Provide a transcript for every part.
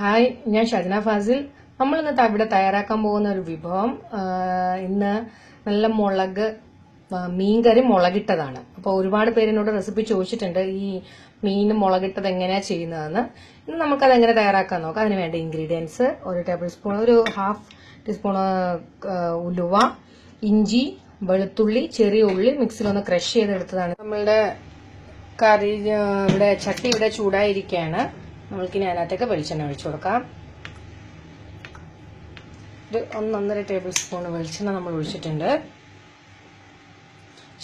Hi ഞാൻ ഷജന ഫാസിൽ. നമ്മൾ ഇന്ന് അവിടെ തയ്യാറാക്കാൻ പോകുന്ന ഒരു വിഭവം ഇന്ന് നല്ല മുളക് മീൻകറി മുളകിട്ടതാണ്. അപ്പോൾ ഒരുപാട് പേര് എന്നോട് റെസിപ്പി ചോദിച്ചിട്ടുണ്ട് ഈ മീൻ മുളകിട്ടത് എങ്ങനെയാ ചെയ്യുന്നതെന്ന്. ഇന്ന് നമുക്കത് എങ്ങനെ തയ്യാറാക്കാൻ നോക്കാം. അതിന് വേണ്ട ഇൻഗ്രീഡിയൻസ് ഒരു ടേബിൾ സ്പൂൺ ഒരു ഹാഫ് ടീസ്പൂൺ ഉലുവ ഇഞ്ചി വെളുത്തുള്ളി ചെറിയ ഉള്ളി മിക്സിലൊന്ന് ക്രഷ് ചെയ്തെടുത്തതാണ്. നമ്മളുടെ കറി ഇവിടെ ചട്ടി ഇവിടെ ചൂടായിരിക്കുകയാണ് നമ്മൾക്കിനി അതിനകത്തേക്ക് വെളിച്ചെണ്ണ ഒഴിച്ചു കൊടുക്കാം. ഒരു ഒന്നൊന്നര ടേബിൾ സ്പൂൺ വെളിച്ചെണ്ണ നമ്മൾ ഒഴിച്ചിട്ടുണ്ട്.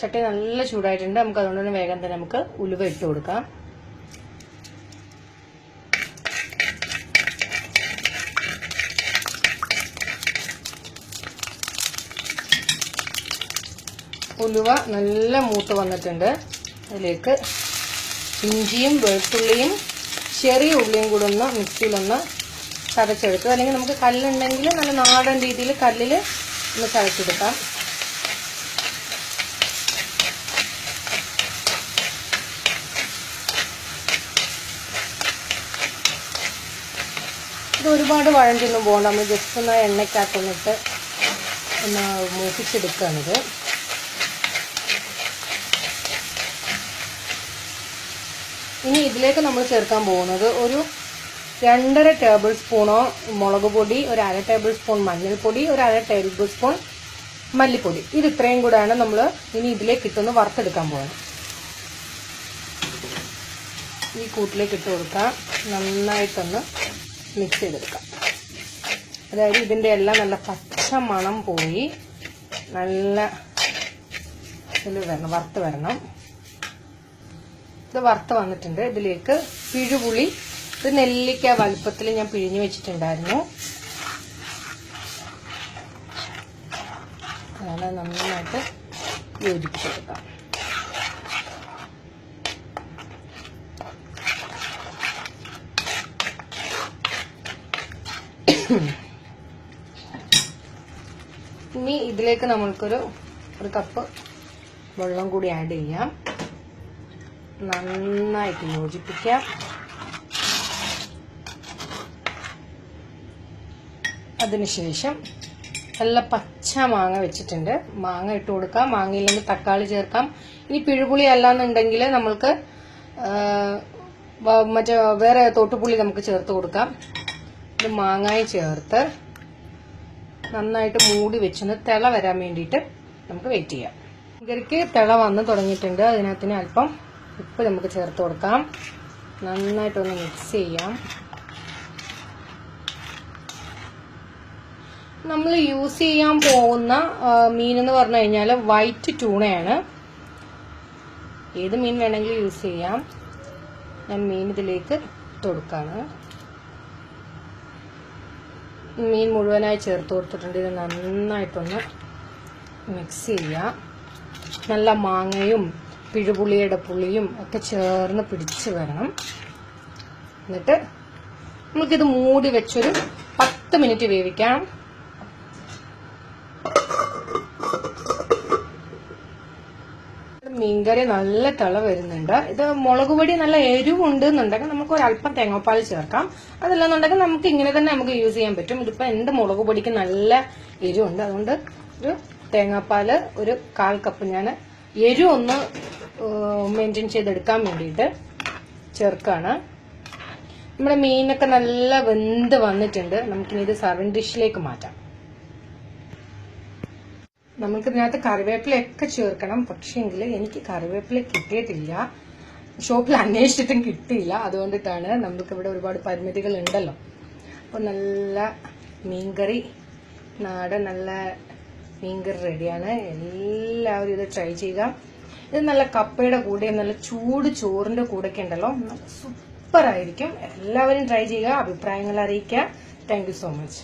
ചട്ടി നല്ല ചൂടായിട്ടുണ്ട്. നമുക്ക് അതുകൊണ്ട് തന്നെ വേഗം തന്നെ നമുക്ക് ഉലുവ ഇട്ട് കൊടുക്കാം. ഉലുവ നല്ല മൂത്ത് വന്നിട്ടുണ്ട്. അതിലേക്ക് ഇഞ്ചിയും വെളുത്തുള്ളിയും ചെറിയ ഉള്ളിയും കൂടെ ഒന്ന് മിക്സിയിലൊന്ന് ചതച്ചെടുക്കുക. അല്ലെങ്കിൽ നമുക്ക് കല്ലുണ്ടെങ്കിൽ നല്ല നാടൻ രീതിയിൽ കല്ലിൽ ഒന്ന് ചതച്ചെടുക്കാം. ഇത് ഒരുപാട് വഴഞ്ചൊന്നും പോകണ്ട. നമ്മൾ ജസ്റ്റ് ഒന്ന് എണ്ണയ്ക്കകത്തൊന്നിട്ട് ഒന്ന് മൂപ്പിച്ചെടുക്കുകയാണിത്. ഇനി ഇതിലേക്ക് നമ്മൾ ചേർക്കാൻ പോകുന്നത് ഒരു രണ്ടര ടേബിൾ സ്പൂണോ മുളക് പൊടി ഒരു അര ടേബിൾ സ്പൂൺ മഞ്ഞൾപ്പൊടി ഒരു അര ടേബിൾ സ്പൂൺ മല്ലിപ്പൊടി. ഇത് ഇത്രയും കൂടെയാണ് നമ്മൾ ഇനി ഇതിലേക്ക് ഇട്ടൊന്ന് വറുത്തെടുക്കാൻ പോകുന്നത്. ഈ കൂട്ടിലേക്ക് ഇട്ട് കൊടുക്കാം. നന്നായിട്ടൊന്ന് മിക്സ് ചെയ്തെടുക്കാം. അതായത് ഇതിന്റെ എല്ലാം നല്ല പച്ച മണം പോയി. നല്ല ഇതിൽ വരണം വറുത്ത് വരണം. ഇത് വറുത്ത് വന്നിട്ടുണ്ട്. ഇതിലേക്ക് പിഴുപുളി ഇത് നെല്ലിക്ക വലുപ്പത്തിൽ ഞാൻ പിഴിഞ്ഞു വെച്ചിട്ടുണ്ടായിരുന്നു. അതാണ് നന്നായിട്ട് യോജിപ്പിച്ചെടുക്കാം. ഇനി ഇതിലേക്ക് നമ്മൾക്കൊരു ഒരു കപ്പ് വെള്ളം കൂടി ആഡ് ചെയ്യാം. നന്നായിട്ട് യോജിപ്പിക്കാം അതിനുശേഷം നല്ല പച്ച മാങ്ങ വെച്ചിട്ടുണ്ട്. മാങ്ങ ഇട്ട് കൊടുക്കാം. മാങ്ങയില്ലെങ്കിൽ തക്കാളി ചേർക്കാം. ഇനി പിഴുപുളി അല്ലാന്നുണ്ടെങ്കിൽ നമ്മൾക്ക് മറ്റേ വേറെ തോട്ടുപുളി നമുക്ക് ചേർത്ത് കൊടുക്കാം. ഇത് മാങ്ങായി ചേർത്ത് നന്നായിട്ട് മൂടി വെച്ചൊന്ന് തിള വരാൻ വേണ്ടിയിട്ട് നമുക്ക് വെയിറ്റ് ചെയ്യാം. ഇവർക്ക് തിള വന്ന് തുടങ്ങിയിട്ടുണ്ട്. അതിനകത്തിന് അല്പം ഉപ്പ് നമുക്ക് ചേർത്ത് കൊടുക്കാം. നന്നായിട്ടൊന്ന് മിക്സ് ചെയ്യാം. നമ്മൾ യൂസ് ചെയ്യാൻ പോകുന്ന മീൻ എന്ന് പറഞ്ഞു കഴിഞ്ഞാൽ വൈറ്റ് ടൂണയാണ് ഏത് മീൻ വേണമെങ്കിലും യൂസ് ചെയ്യാം. ഞാൻ മീൻ ഇതിലേക്ക് തൊടുക്കാണ് മീൻ മുഴുവനായി ചേർത്ത് കൊടുത്തിട്ടുണ്ട്. ഇത് നന്നായിട്ടൊന്ന് മിക്സ് ചെയ്യാം. നല്ല മാങ്ങയും പിഴുപുളിയുടെ പുളിയും ഒക്കെ ചേർന്ന് പിടിച്ച് വരണം. എന്നിട്ട് നമുക്കിത് മൂടി വെച്ചൊരു പത്ത് മിനിറ്റ് വേവിക്കാം. മീൻകറി നല്ല തിള വരുന്നുണ്ട്. ഇത് മുളക് പൊടി നല്ല എരിവുണ്ട് എന്നുണ്ടെങ്കിൽ നമുക്ക് ഒരല്പം തേങ്ങാപ്പാൽ ചേർക്കാം. അതല്ലെന്നുണ്ടെങ്കിൽ നമുക്ക് ഇങ്ങനെ തന്നെ നമുക്ക് യൂസ് ചെയ്യാൻ പറ്റും. ഇതിപ്പോ എന്ത് മുളക് പൊടിക്ക് നല്ല എരിവുണ്ട്. അതുകൊണ്ട് ഒരു തേങ്ങാപ്പാൽ ഒരു കാൽ കപ്പ് ഞാൻ എരിവ് ഒന്ന് മെയിന്റെയിൻ ചെയ്തെടുക്കാൻ വേണ്ടിയിട്ട് ചേർക്കുകയാണ് നമ്മുടെ മീനൊക്കെ നല്ല വെന്ത് വന്നിട്ടുണ്ട്. നമുക്കിനി ഇത് സർവിങ് ഡിഷിലേക്ക് മാറ്റാം. നമുക്ക് ഇതിനകത്ത് കറിവേപ്പിലയൊക്കെ ചേർക്കണം. പക്ഷേങ്കിൽ എനിക്ക് കറിവേപ്പില കിട്ടിയിട്ടില്ല. ഷോപ്പിൽ അന്വേഷിച്ചിട്ടും കിട്ടിയില്ല. അതുകൊണ്ടിട്ടാണ് നമുക്ക് ഇവിടെ ഒരുപാട് പരിമിതികൾ ഉണ്ടല്ലോ അപ്പോൾ നല്ല മീൻകറി നാടൻ നല്ല മീൻകറി റെഡിയാണ് എല്ലാവരും ഇത് ട്രൈ ചെയ്യുക. ഇത് നല്ല കപ്പയുടെ കൂടെ നല്ല ചൂട് ചോറിന്റെ കൂടെയൊക്കെ ഉണ്ടല്ലോ. സൂപ്പർ ആയിരിക്കും എല്ലാവരും ട്രൈ ചെയ്യുക അഭിപ്രായങ്ങൾ അറിയിക്കുക. Thank so much